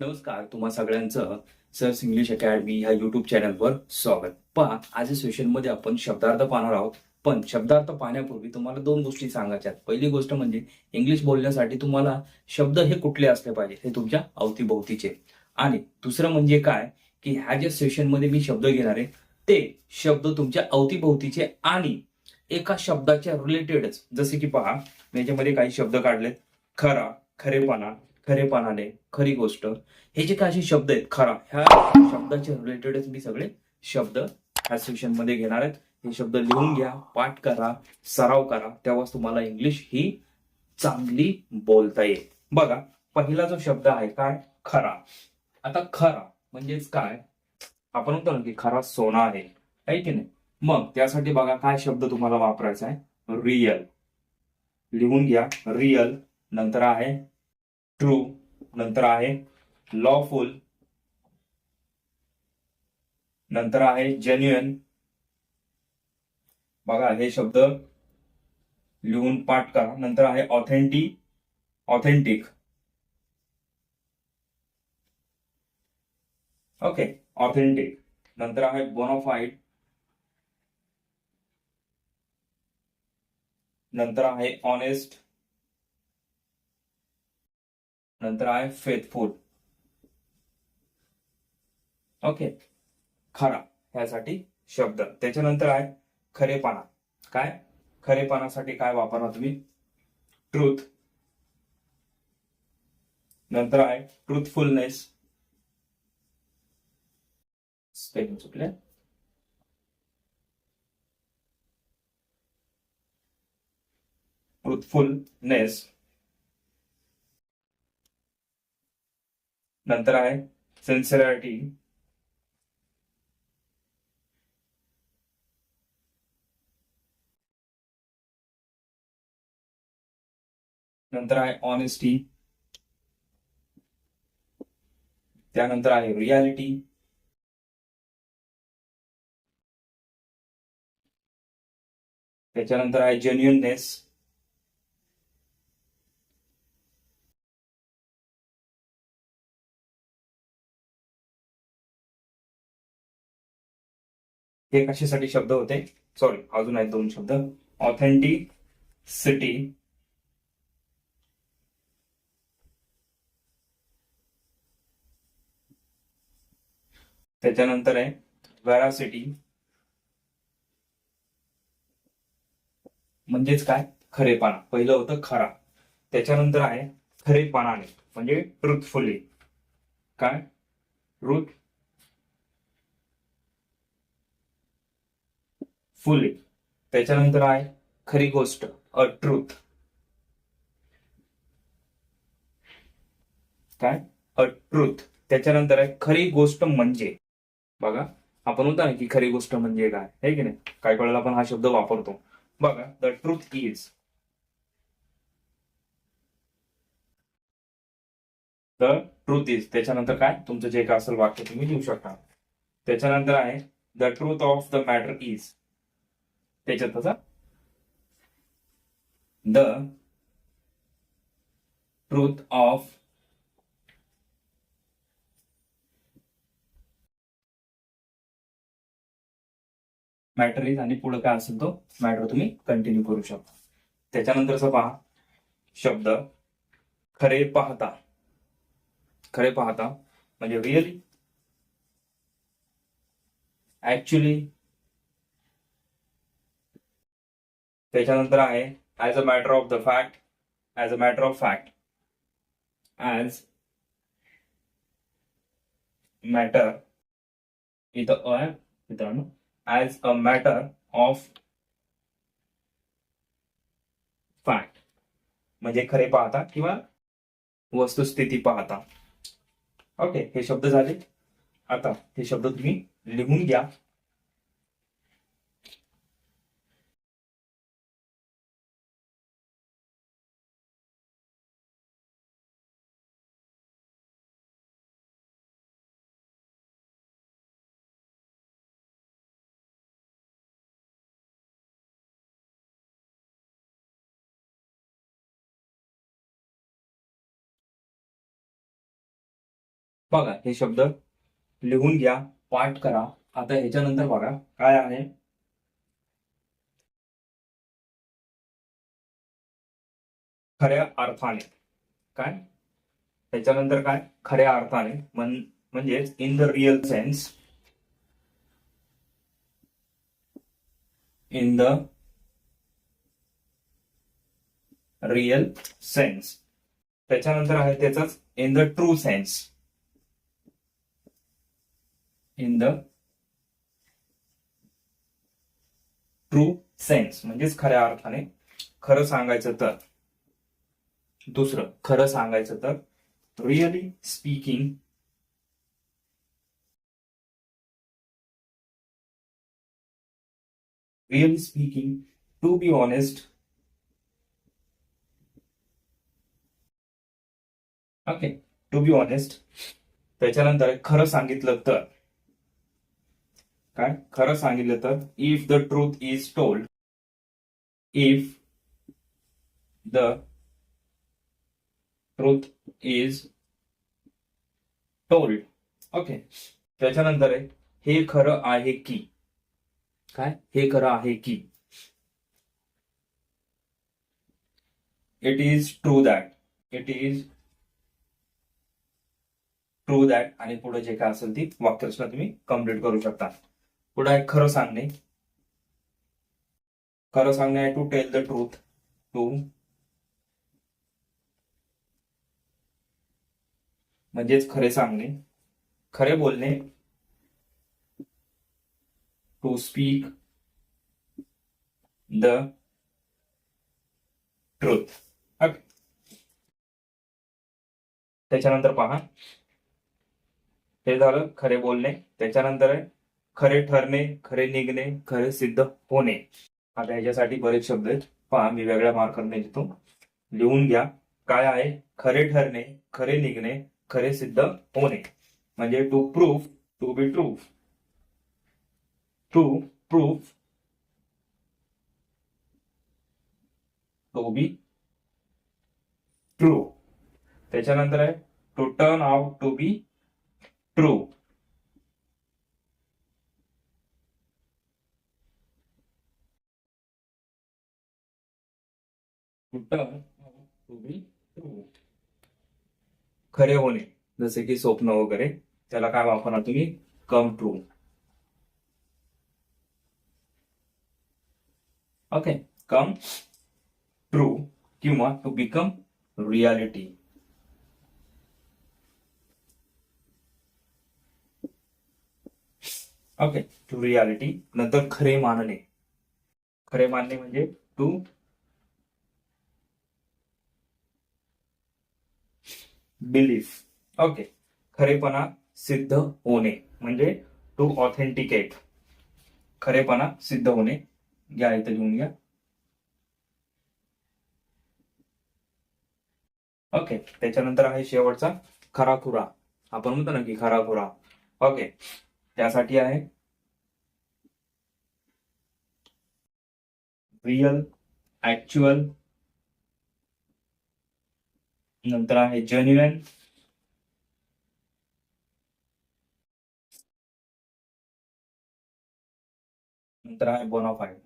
नमस्कार तुम्हा सगळ्यांचं सर्स इंग्लिश अकॅडमी ह्या युट्यूब चॅनलवर स्वागत. पहा आज सेशनमध्ये आपण शब्दार्थ पाहणार आहोत. पण शब्दार्थ पाहण्यापूर्वी तुम्हाला दोन गोष्टी सांगायच्या पहिली गोष्ट म्हणजे इंग्लिश बोलण्यासाठी तुम्हाला शब्द हे कुठले असले पाहिजे हे तुमच्या अवतीभोवतीचे. आणि दुसरं म्हणजे काय? की ह्या ज्या सेशनमध्ये मी शब्द घेणार आहे ते शब्द तुमच्या अवतीभोवतीचे आणि एका शब्दाच्या रिलेटेडच जसे की पहा मी याच्यामध्ये काही शब्द काढलेत. खरा खरेपणा खरेपणाने खरी गोष्ट. हे जे काही असे शब्द आहेत खरा ह्या शब्दाचे रिलेटेडच मी सगळे. शब्द ह्या सेशनमध्ये घेणार आहेत. हे शब्द लिहून घ्या पाठ करा सराव करा. तेव्हाच तुम्हाला इंग्लिश ही चांगली बोलता येईल. बघा पहिला जो शब्द आहे काय? खरा. आता खरा म्हणजेच काय? आपण म्हणतो ना की खरा सोना आहे. आहे की नाही? मग त्यासाठी बघा काय शब्द तुम्हाला वापरायचा आहे? रियल लिहून घ्या. रियल नंतर आहे ट्रू नंतर आहे लॉफुल नंतर आहे जेन्युअन बघा, हे शब्द लिहून पाठ करा. नंतर आहे ऑथेंटिक ऑथेंटिक ओके ऑथेंटिक नंतर आहे बोनाफाईड नंतर आहे ऑनेस्ट नंतर आहे फेथफुल ओके खरा. ह्यासाठी शब्द. त्याच्यानंतर आहे खरेपणा. काय? खरेपणासाठी काय वापरणार तुम्ही? ट्रूथ नंतर आहे ट्रूथफुलनेस स्पेलिंग चुकले ट्रूथफुलनेस नंतर आहे सिन्सिअरिटी नंतर आहे ऑनेस्टी. त्यानंतर आहे रियालिटी. त्याच्यानंतर आहे जेन्युअननेस हे कशासाठी शब्द होते. सॉरी अजून आहेत दोन शब्द. ऑथेंटिक सिटी त्याच्यानंतर आहे व्हॅरासिटी म्हणजेच काय? खरेपणा. पहिलं होतं खरा. त्याच्यानंतर आहे खरेपणाने. म्हणजे ट्रुथफुली काय? ट्रुथ फुली त्याच्यानंतर आहे खरी गोष्ट अ ट्रूथ काय? अ ट्रूथ त्याच्यानंतर आहे खरी गोष्ट म्हणजे. बघा आपण होता ना की खरी गोष्ट म्हणजे काय? हे की नाही? काही वेळेला आपण हा शब्द वापरतो. बघा the truth is the truth is त्याच्यानंतर काय? तुमचं जे काय असेल वाक्य तुम्ही लिहू शकता. त्याच्यानंतर आहे the truth of the matter is त्याच्यात तसा the truth of matter is आणि पुढे काय असेल तो मॅटर तुम्ही कंटिन्यू करू शकता. त्याच्यानंतरचा पहा. शब्द खरे पाहता. खरे पाहता म्हणजे रिअली ऍक्च्युली त्याच्यानंतर आहे as a matter of the fact as a matter of fact as matter इथं अ आहे मित्रांनो as a matter of fact म्हणजे खरे पाहता किंवा वस्तुस्थिती पाहता. ओके हे शब्द झाले. आता हे शब्द तुम्ही लिहून घ्या. बघा हे शब्द लिहून घ्या पाठ करा. आता ह्याच्यानंतर बघा काय आहे? खऱ्या अर्थाने. काय? त्याच्यानंतर काय? खऱ्या अर्थाने. म्हणजेच in the real sense in the real sense त्याच्यानंतर आहे त्याच in the true sense in the true sense म्हणजेच खऱ्या अर्थाने खरं सांगायचं तर दुसरं खरं सांगायचं तर really speaking really speaking to be honest okay to be honest त्याच्यानंतर खरं सांगितलं तर काय? खरं सांगितलं तर if the truth is told if the truth is told okay त्याच्यानंतर आहे हे खरं आहे की? काय? हे खरं आहे की? It is true that it is true that आणि पुढे जे काय असेल ती वाक्यरचना तुम्ही कंप्लीट करू शकता. पुढे आहे खरं सांगणे. खरं सांगणे आहे to tell the truth to म्हणजेच खरे सांगणे खरे बोलणे टू स्पीक द ट्रूथ त्याच्यानंतर पहा. हे झालं खरे बोलणे. त्याच्यानंतर आहे खरे ठरणे खरे निघणे खरे सिद्ध होणे. आता याच्यासाठी बरेच शब्द आहेत. पहा मी वेगळ्या मार्करने देतो लिहून घ्या. काय आहे? खरे ठरणे खरे निघणे खरे सिद्ध होणे. म्हणजे to proof to be true to proof to be true त्याच्यानंतर आहे to turn out to be true खरे होणे जसे की स्वप्न वगैरे त्याला काय वापरणार तुम्ही? Come true okay come true किंवा to become reality okay to reality नंतर खरे मानणे. खरे मानणे म्हणजे टू बिलीफ ओके खरेपणा सिद्ध होणे म्हणजे टू ऑथेंटिकेट खरेपणा सिद्ध होणे. घ्या इथं लिहून घ्या. ओके त्याच्यानंतर आहे शेवटचा खराखुरा. आपण म्हणतो ना की खराखुरा. ओके त्यासाठी आहे रिअल ऍक्च्युअल नंतर आहे जेन्युएन नंतर आहे बोनाफाईड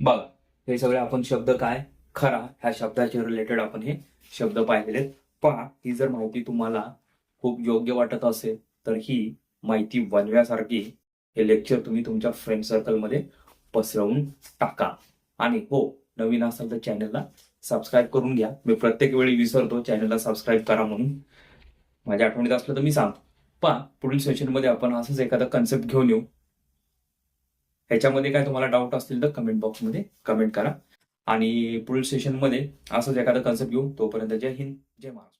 बघा हे सगळे आपण शब्द काय? खरा. ह्या शब्दाचे रिलेटेड आपण हे शब्द पाहिलेले पहा ही जर माहिती तुम्हाला खूप योग्य वाटत असेल तर ही माहिती बनव्यासारखी हे लेक्चर तुम्ही तुमच्या फ्रेंड सर्कलमध्ये पसरवून टाका. आणि हो नवीन असाल तर चॅनलला सबस्क्राईब करून घ्या. मी प्रत्येक वेळी विसरतो चॅनलला सबस्क्राईब करा म्हणून. माझ्या आठवणीत असलं तर मी सांगतो. पहा पुढील सेशनमध्ये आपण असंच एखादा कन्सेप्ट घेऊन येऊ. ह्याच्यामध्ये काय तुम्हाला डाऊट असतील तर कमेंट बॉक्समध्ये कमेंट करा. आणि पुढील सेशनमध्ये असंच एखादा कन्सेप्ट घेऊ. तोपर्यंत जय हिंद जय महाराष्ट्र.